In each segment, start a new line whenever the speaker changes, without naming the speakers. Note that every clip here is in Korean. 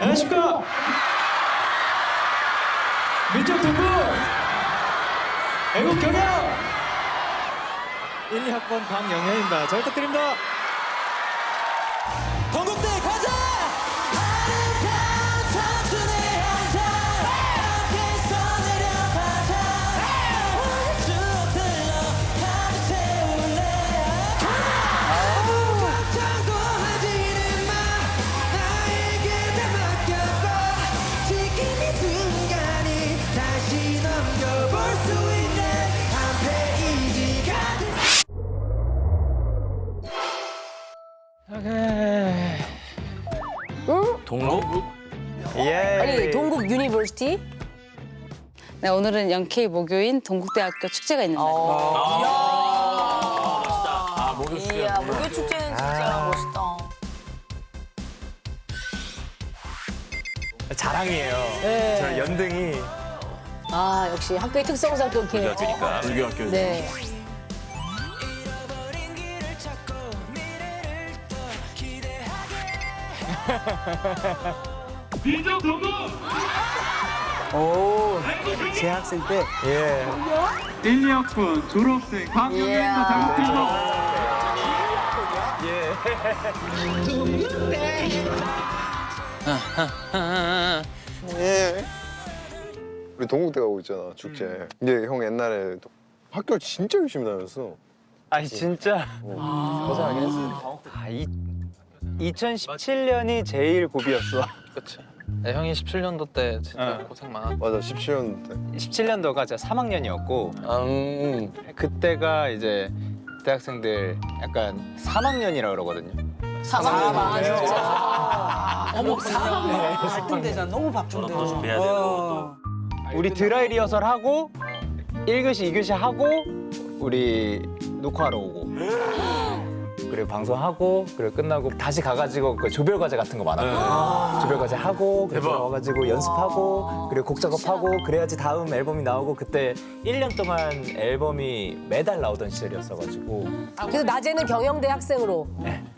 안녕하십니까. 민족 동부 애국 경영 1, 2학번 강영현입니다. 잘 부탁드립니다.
동국?
예.
아니 동국 유니버시티?
네, 오늘은 영케이 모교인 동국대학교 축제가 있는 날입니다.
아, 목요
이야
축제였구나.
목요 축제는 진짜 멋있다.
자랑이에요. 저 연등이
아 역시 학교의 특성상 또 이렇게
그러니까. 불교 학교.
네.
재학생 때
예.
1, 2학번 졸업생 강경현과 잘못해서
예. 우리 동국대 가고 있잖아 축제. 근데 형 옛날에 학교를 진짜 열심히 다녔어.
아니 진짜 고생하긴 했어. 아, 이, 2017년이 제일 고비였어.
그치. 네, 형이 17년도 때 진짜
응.
고생 많았.
맞아 17년 때.
17년도가 제가 3학년이었고
음.
그때가 이제 대학생들 약간 3학년이라 그러거든요.
사망
네.
어머 사망.
바쁜데잖아 너무 바쁜데
졸업도 준비해야 되고 또.
우리 드라이 리허설 하고 1교시, 2교시 하고 우리 녹화하러 오고 그리고 방송하고 그리고 끝나고 다시 가가지고 그 조별 과제 같은 거 많았거든요. 조별 과제 하고 그리고. 와가지고 연습하고 그리고 곡 작업하고 그래야지 다음 앨범이 나오고 그때 1년 동안 앨범이 매달 나오던 시절이었어가지고.
그래서 낮에는 경영대 학생으로,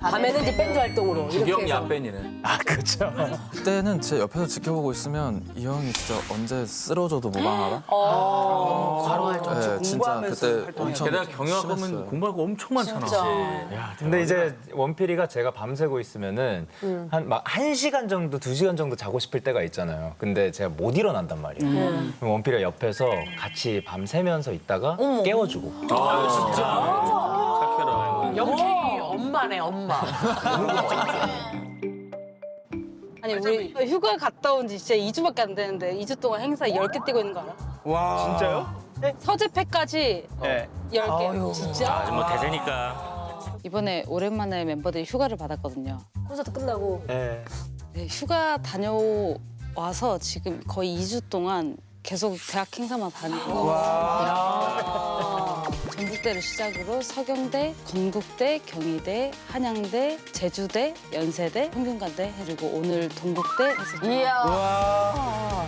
밤에는 이제 밴드 활동으로 이렇게
주경
해서.
야뺀이네.
아 그렇죠.
그때는 제 옆에서 지켜보고 있으면 이 형이 진짜 언제 쓰러져도 무방하다.
어.
과로 활동
네, 진짜
공부하면서
그때
활동해.
엄청
게다가 경영학하면
심했어요.
공부할 거 엄청 많잖아.
진짜.
근데 이제 원필이가 제가 밤새고 있으면은 한 막 한 시간 정도 두 시간 정도 자고 싶을 때가 있잖아요. 근데 제가 못 일어난단 말이에요. 그럼 원필이가 옆에서 같이 밤새면서 있다가 깨워주고.
아, 진짜. 착해라.
엄마네 엄마.
아니 우리 휴가 갔다 온 지 진짜 2주밖에 안 되는데 2주 동안 행사 10개 뛰고 있는 거 알아?
와 진짜요?
서재패까지
네.
10개. 진짜?
아직 뭐 대세니까.
이번에 오랜만에 멤버들이 휴가를 받았거든요.
콘서트 끝나고
네.
네, 휴가 다녀와서 지금 거의 2주 동안 계속 대학 행사만 다니고 전국대를 시작으로 서경대, 건국대, 경희대, 한양대, 제주대, 연세대, 평균관대 그리고 오늘 동국대 해서 좀
이야.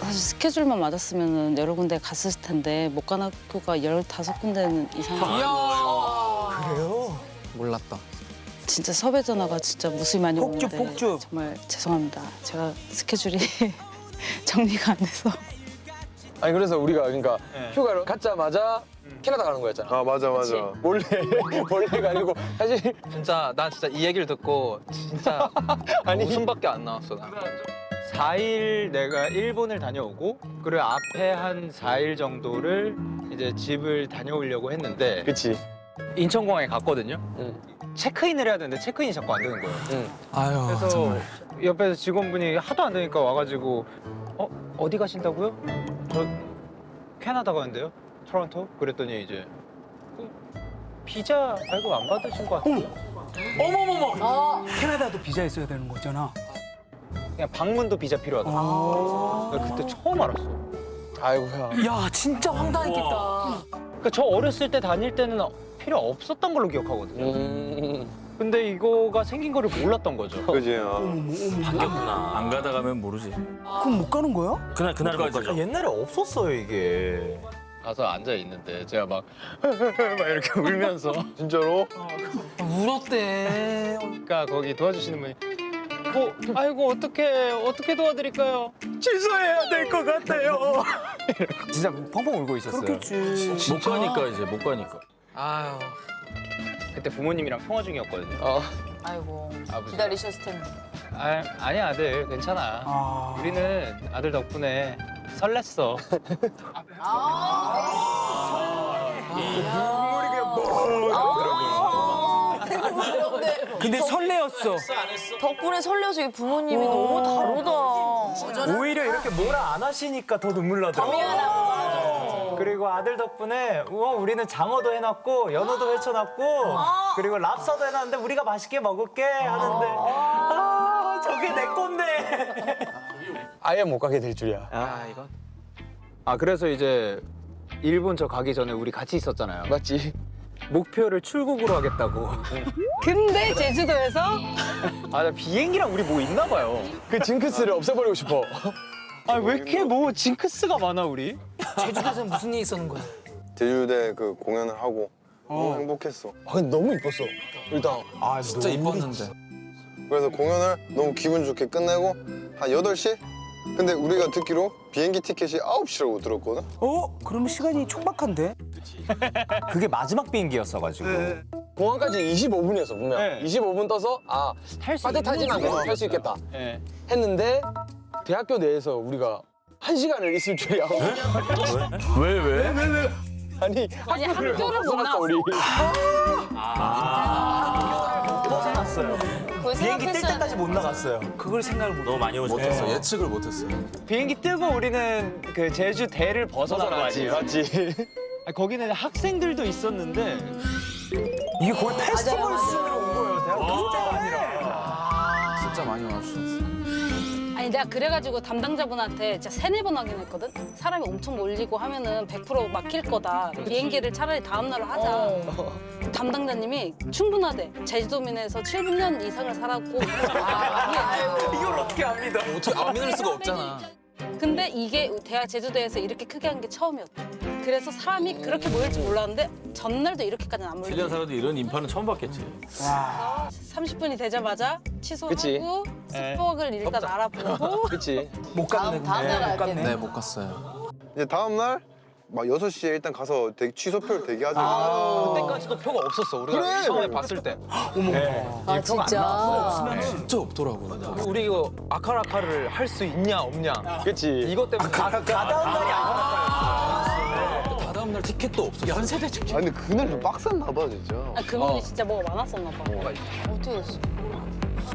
사실 스케줄만 맞았으면 여러 군데 갔을 텐데 못 간 학교가 15군데는 이상
그래요?
몰랐다.
진짜 섭외 전화가 진짜 무수히 많이
폭주,
오는데
폭주.
정말 죄송합니다. 제가 스케줄이 정리가 안 돼서
아니 그래서 우리가 그러니까
네.
휴가를 갔자마자 캐나다 가는 거였잖아.
아 맞아 맞아.
몰래 몰래가 아니고 사실
진짜 난 진짜 이 얘기를 듣고 진짜
아니.
웃음밖에 안 나왔어 나.
4일 내가 일본을 다녀오고 그리고 앞에 한 4일 정도를 이제 집을 다녀오려고 했는데
그치.
인천공항에 갔거든요.
응.
체크인을 해야 되는데 체크인이 자꾸 안 되는 거예요.
응.
아유
그래서
정말.
옆에서 직원분이 하도 안 되니까 와가지고 어 어디 가신다고요? 저 캐나다 가는데요. 토론토? 그랬더니 이제 그 비자 발급 안 받으신 것 같아요.
어.
캐나다도 비자 있어야 되는 거잖아
그냥 방문도 비자 필요하다. 나 그때 처음 알았어.
아이고야.
야 진짜 황당했겠다
그러니까 저 어렸을 때 다닐 때는 필요 없었던 걸로 기억하거든요.
음.
근데 이거가 생긴 거를 몰랐던 거죠.
그지. 아.
바뀌었구나.
안 가다 가면 모르지.
그럼 못 가는 거야?
그날 그날 못 가죠.
옛날에 없었어요 이게. 가서 앉아 있는데 제가 막, 막 이렇게 울면서
진짜로?
울었대
그러니까 거기 도와주시는 분이 아이고 아이고 어떻게 어떻게 도와드릴까요? 취소해야 될 것 같아요. 진짜 펑펑 울고 있었어요.
그렇겠지.
못 가니까 이제 못 가니까.
아유.
그때 부모님이랑 통화 중이었거든요.
어.
아이고
아버지가.
기다리셨을 텐데.
아, 아니야 아들 괜찮아.
아.
우리는 아들 덕분에 설렜어.
근데 설레었어.
덕분에 설레서 이 부모님이 너무 다르다.
오히려 이렇게 뭐라 안 하시니까 더 눈물 나더라고. 그리고 아들 덕분에 우와 우리는 장어도 해놨고 연어도 회쳐놨고 그리고 랍스터도 해놨는데 우리가 맛있게 먹을게 하는데 아 저게 내 건데.
아예 못 가게 될 줄이야.
아 이건. 아 그래서 이제 일본 저 가기 전에 우리 같이 있었잖아요.
맞지?
목표를 출국으로 하겠다고.
근데 제주도에서
아 나 비행기랑 우리 뭐 있나 봐요.
그 징크스를 없애버리고 싶어.
아 왜 이렇게 뭐 징크스가 많아 우리?
제주도에서 무슨 일이 있었는 거야?
제주대 그 공연을 하고 너무 행복했어.
아, 근데 너무 이뻤어. 일단.
아 진짜 이뻤는데.
그래서 공연을 너무 기분 좋게 끝내고 한 8시? 근데 우리가 듣기로 비행기 티켓이 9시라고 들었거든?
어? 그러면 시간이 촉박한데?
그게 마지막 비행기였어가지고.
공항까지 25분이었어, 분명.
네.
25분 떠서, 아,
탈수
빠듯하진 않고 탈수 있겠다.
네.
했는데, 대학교 내에서 우리가 한 시간을 있을 줄이야.
왜 왜?
아니,
아니,
학교를
못
벗어났어, 우리.
벗어났어요. 비행기 뜰 때까지 못 나갔어요.
그걸 생각을 못.
너무 많이.
못했어. 예측을 못했어요.
비행기 뜨고 우리는 그 제주 대를 벗어난 거 아니에요?
맞지?
아니, 거기는 학생들도 있었는데 이게 거의 페스티벌 수준으로 온 거예요. 대학 교수가 아니라.
진짜 많이 와주셨어.
아니 내가 그래가지고 담당자분한테 진짜 세네 번 확인했거든. 사람이 엄청 몰리고 하면은 100% 막힐 거다. 비행기를 차라리 다음 날로 하자. 담당자님이 충분하대. 제주도민에서 7년 이상을 살았고. 아,
이걸 어떻게 압니다.
어떻게 안 믿을 수가 없잖아.
근데 이게 대학 제주도에서 이렇게 크게 한 게 처음이었대. 그래서 사람이 그렇게 모일 줄 몰랐는데 전날도 이렇게까지는 안
7년
몰렸대.
살아도 이런 인파는 처음 봤겠지.
30분이 되자마자
그치.
취소하고 스포를 일단 알아보고
그치?
못 갔네.
다음
날못 갔네.
네못 갔어요.
이제 다음 날 막 6시에 일단 가서 대, 취소표를 대기하자.
그때까지도 표가 없었어. 우리가
그래.
처음에 봤을 때.
아 진짜.
진짜 없더라고요.
우리 이거 아카라카를 할 수 있냐 없냐.
그치?
이것 때문에
가다음 날이
다 다음 날 티켓도 없었어.
연세대 축제.
아 근데 그날 좀 빡셌나 봐 진짜.
아, 그분이 진짜 뭐가 많았었나 봐.
어떻게 됐어?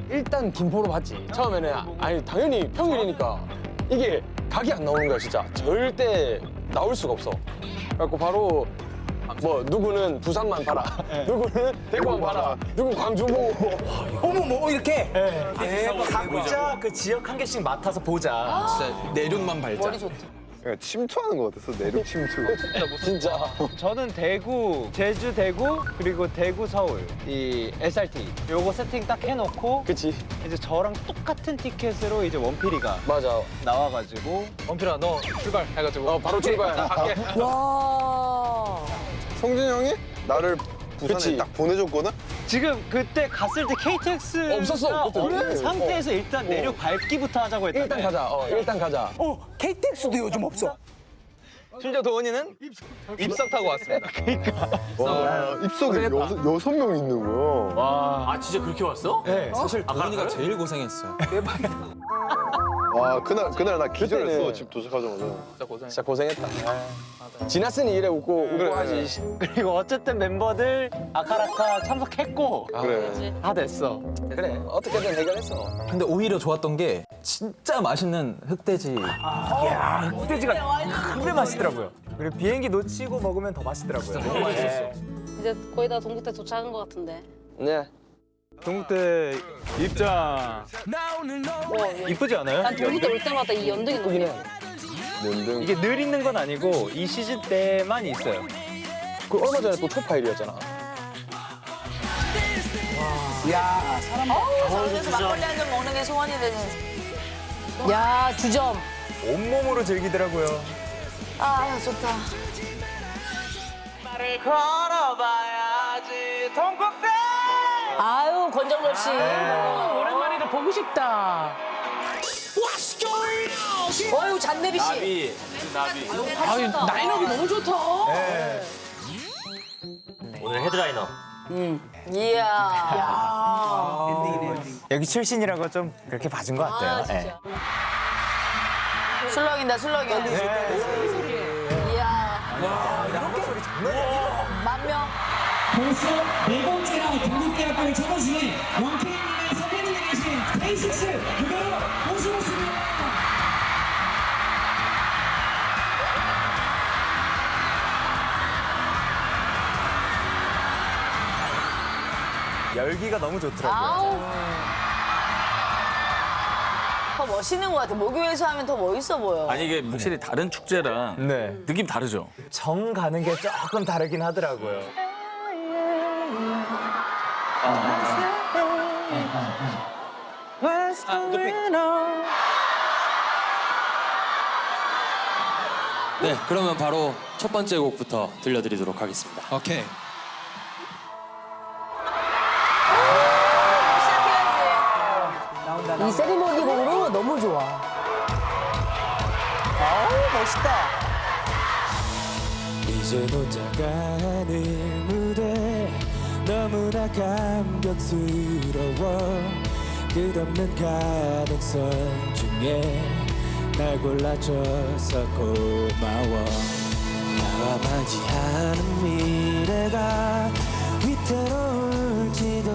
일단 김포로 봤지. 처음에는 아니 당연히 평일이니까 이게 각이 안 나오는 거야 진짜. 절대 나올 수가 없어. 그래갖고 바로 뭐 누구는 부산만 봐라, 누구는 대구만 봐라, 누구 광주 보고.
어머 뭐 이렇게.
각자 그 지역 한 개씩 맡아서 보자.
진짜 내륙만 발자.
머리 좋다.
그냥 침투하는 것 같았어 내륙 침투.
진짜.
저는 대구, 제주 대구 그리고 대구 서울 이 SRT 요거 세팅 딱 해놓고
그치?
이제 저랑 똑같은 티켓으로 이제 원필이가
맞아.
나와가지고
원필아 너 출발 해가지고.
어 바로 출발.
갈게.
와.
성진 형이 나를 부산에
그치.
딱 보내줬거든?
지금 그때 갔을 때 KTX
없었어, 그때.
없는
어.
상태에서 일단 내륙 밟기부터 하자고 했다.
일단 가자. 어 일단 가자.
어 KTX도 요즘 없어.
심지어 도원이는 입석 타고 왔습니다.
와 입석에 여섯, 여섯 명 있는 거야.
아 진짜 그렇게 왔어?
네.
사실 도훈이가 제일 고생했어 요.
와 그날 그날 나 기절했어
그때는-
집 도착하자마자.
진짜 고생.
진짜 고생했다. 지났으니 이래 웃고 웃고 하지.
그리고 어쨌든 멤버들 아카라카 참석했고
그래.
다 됐어.
그래 어떻게든 해결했어.
근데 오히려 좋았던 게 진짜 맛있는 흑돼지.
야, 흑돼지가 큰데 맛있더라고요. 그리고 비행기 놓치고 먹으면 더 맛있더라고요.
너무 맛있었어.
이제 거의 다 동국대 도착한 것 같은데.
네.
동국대 입장. 이쁘지 않아요?
난 동국대 올 때마다 이 연등이 너무 예뻐.
연등.
이게 늘 있는 건 아니고 이 시즌 때만 있어요.
그 얼마 전에 또 초파일이었잖아.
서울에서 막걸리 한 잔 먹는 게 소원이 되는.
야 주점.
온몸으로 즐기더라고요.
아 좋다.
동국대.
아유 권정열 씨.
오랜만이다
보고 싶다. 어유 잔내비 씨.
나비. 나비.
아유 라인업이 너무 좋다.
오늘 헤드라이너.
이야.
여기 출신이라고 좀 그렇게 봐준 것 같아요.
아
예.
진짜.
술렁인다 술렁이. 이야. 만 명.
벌써 네 번째나 동국대학교를 접어주는 원케이님의 선배님이 계신 데이식스 무대로 모시겠습니다.
열기가 너무 좋더라고요.
더 멋있는 것 같아. 목요일에서 하면 더 멋있어 보여.
아니 이게 확실히 다른 축제랑
네.
느낌 다르죠.
정 가는 게 조금 다르긴 하더라고요.
네, 그러면 바로 첫 번째 곡부터 들려드리도록 하겠습니다.
오케이.
이 세리머니 곡으로 너무 좋아.
이제 놓자가는 무대 너무나 감격스러워. 끝없는 가능성 중에 날 골라줘서 고마워. 나와 맞이하는 미래가 위태로울지도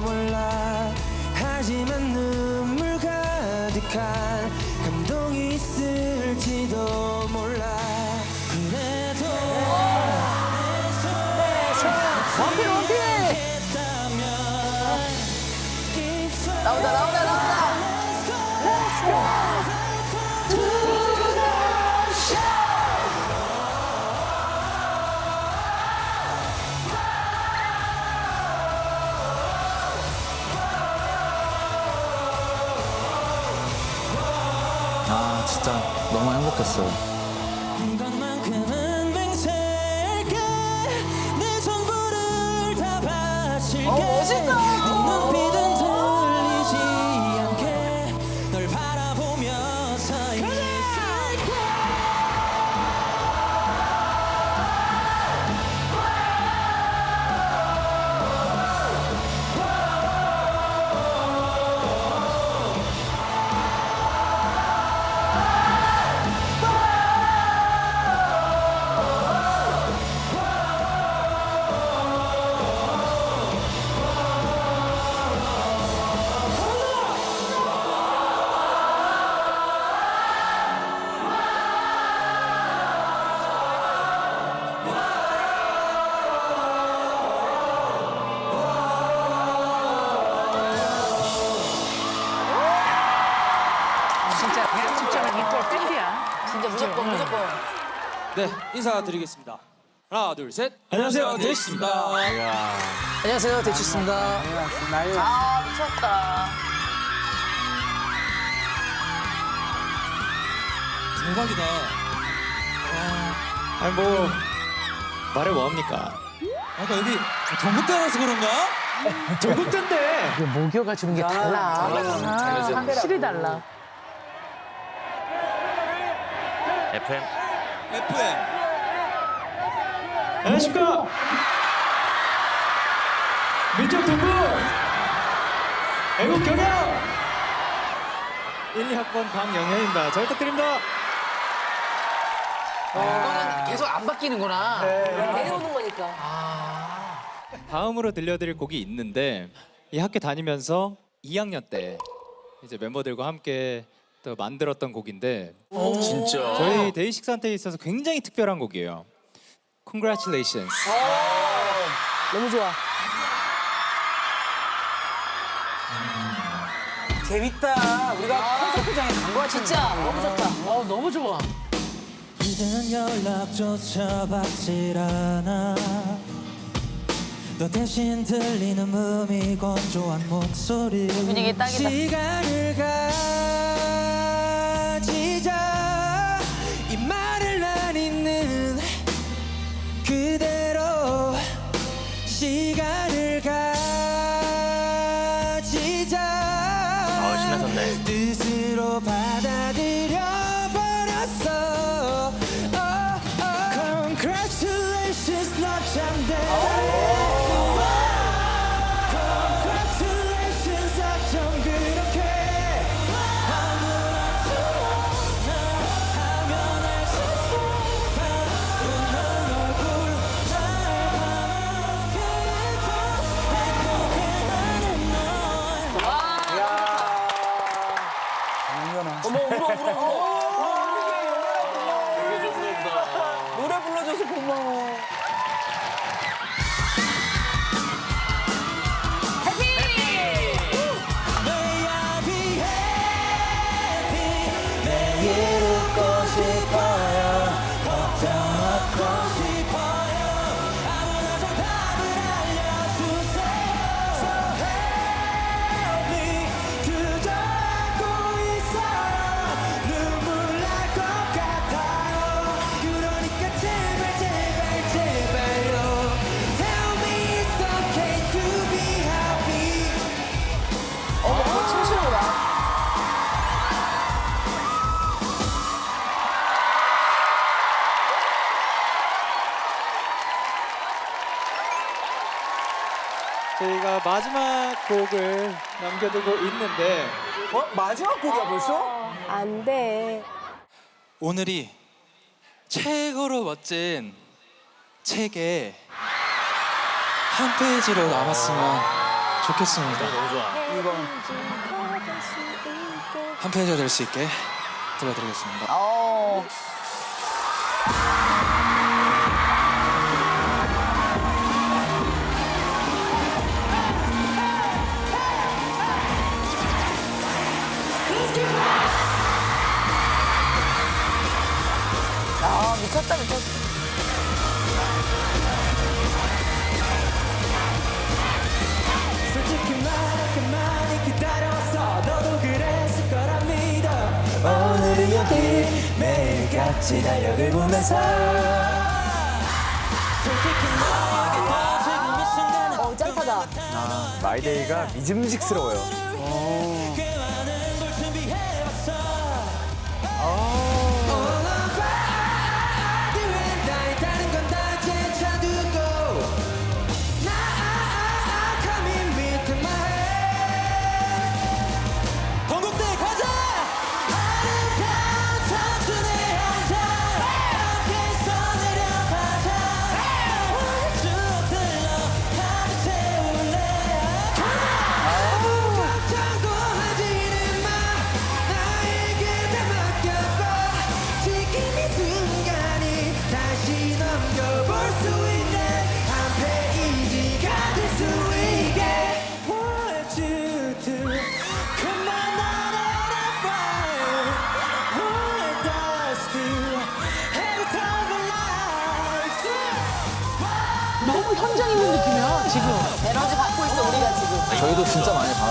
몰라. 하지만 눈물 가득한
너
진짜
무조건 무조건.
네 인사드리겠습니다 하나 둘 셋 안녕하세요 데이식스입니다
안녕하세요 대치입니다.
아 미쳤다.
대박이다
아니 뭐 말해 뭐합니까?
아까 여기 전국대라서 그런가?
전국대인데.
목요가 주는 게 달라. 확실히 달라.
FM.
FM
안녕하십니까. 민족 동부 애국 경영 1, 2학번 강영현입니다. 잘 부탁드립니다.
이거는 계속 안 바뀌는구나.
내려오는 거니까.
다음으로 들려드릴 곡이 있는데 이 학교 다니면서 2학년 때 이제 멤버들과 함께 또 만들었던 곡인데
진짜.
저희 데이식스한테 있어서 굉장히 특별한 곡이에요. Congratulations.
너무 좋아.
재밌다. 우리가 콘서트장에 간 거야
진짜 너무 좋다.
어 너무 좋아.
이제는 연락조차 받질 않아 너 대신 들리는 음이 건조한 목소리
분위기 딱이다.
시간을 가
It's
not I'm.
저희가 마지막 곡을 남겨두고 있는데
어? 마지막 곡이야 아, 벌써?
안 돼.
오늘이 최고로 멋진 책의 한 페이지로 남았으면 좋겠습니다.
아,
한 페이지가 될 수 있게 들려드리겠습니다.
어. 아.
시달력을 보면서
어, 짜릿하다.
마이데이가 믿음직스러워요.
你再玩一盘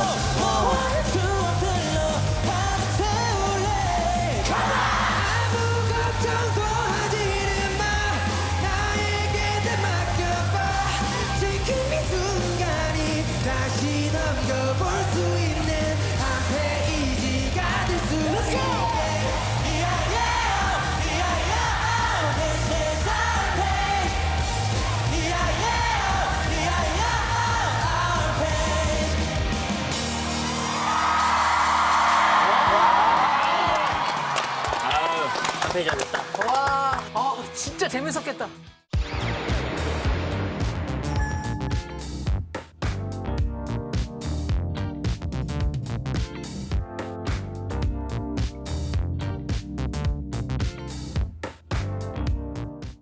됐다.